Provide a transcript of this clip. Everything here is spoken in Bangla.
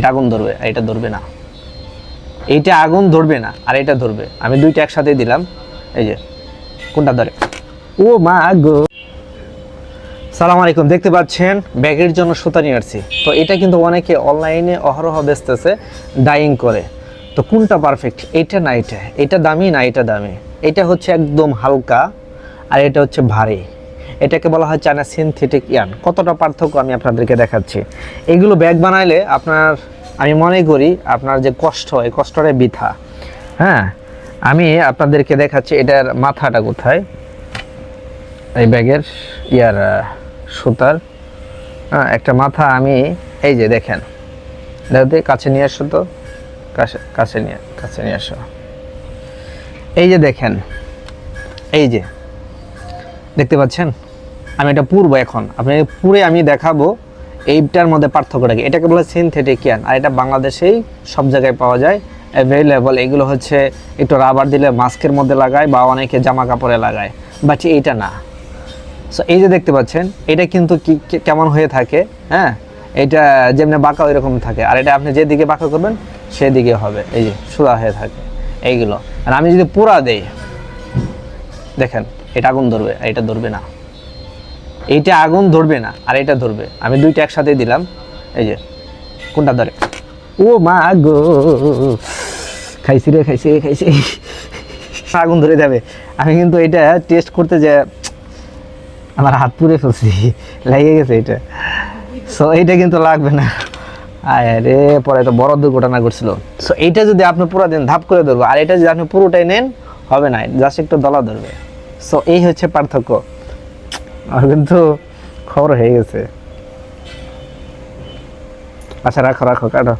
এটা আগুন ধরবে আর এটা ধরবে না। এইটা আগুন ধরবে না আর এটা ধরবে। আমি দুইটা একসাথে দিলাম। এই যে, কোনটা ধরে? ও মা গো। সালাম আলাইকুম, দেখতে পাচ্ছেন, ব্যাগের জন্য সুতা নিয়ে আসছি। তো এটা কিন্তু অনেকে অনলাইনে অহরহ বেচতেছে ডাইং করে। তো কোনটা পারফেক্ট এটা না এটা। এটা দামি না এটা দামি? এটা হচ্ছে একদম হালকা আর এটা হচ্ছে ভারী। এটাকে বলা হয় চায়না সিনথেটিক ইয়ান কতটা পার্থক্য আমি আপনাদেরকে দেখাচ্ছি। এগুলো ব্যাগ বানাইলে আপনার, আমি মনে করি আপনার যে কষ্ট, এই কষ্টটা বৃথা। হ্যাঁ আমি আপনাদেরকে দেখাচ্ছি এটার মাথাটা কোথায়। এই ব্যাগের ইয়ার সুতার। হ্যাঁ একটা মাথা আমি, এই যে দেখেন। দেখতে কাছে নিয়ে আসো তো। কাছে কাছে নিয়ে কাছে নিয়ে আসো। এই যে দেখেন, এই যে দেখতে পাচ্ছেন? আমি এটা পুরবো এখন। আপনি পুরে আমি দেখাবো এইটার মধ্যে পার্থক্যটা কি? এটাকে বলে সিনথেটিক ইয়ান আর এটা বাংলাদেশেই সব জায়গায় পাওয়া যায়। অ্যাভেলেবল এগুলো হচ্ছে একটু রাবার দিলে মাস্কের মধ্যে লাগায় বা অনেকে জামা কাপড়ে লাগায়। বাট এইটা না। সো এই যে দেখতে পাচ্ছেন, এটা কিন্তু কি কেমন হয়ে থাকে? হ্যাঁ? এটা যেমনি বাঁকা ওই রকম থাকে। আর এটা আপনি যেদিকে বাঁকা করবেন, সেদিকে হবে। এই যে সোজা হয়ে থাকে। এইগুলো। আর আমি যদি পুরা দেই, দেখেন। এটা আগুন ধরবে আর এটা ধরবে না। এইটা আগুন ধরবে না আর এটা ধরবে। আমি দুইটা একসাথে দিলাম। এই যে, কোনটা ধরে? ও মা গো। খাইছি রে খাইছি রে, খাইছি আগুন ধরে যাবে। আমি কিন্তু এটা টেস্ট করতে যে আমার হাত পুড়ে ফেলছি। লেগে গেছে এটা। সো এইটা কিন্তু লাগবে না। আরে পরে তো বড় দুর্ঘটনা ঘটছিল। সো এইটা যদি আপনি পুরো দিন ধাপ করে ধরবো, আর এটা যদি আপনি পুরোটাই নেন, হবে না। জাস্ট একটু দলা ধরবে। সো এই হচ্ছে পার্থক্য। আর কিন্তু খবর হয়ে গেছে। আচ্ছা রাখো রাখো কাটো।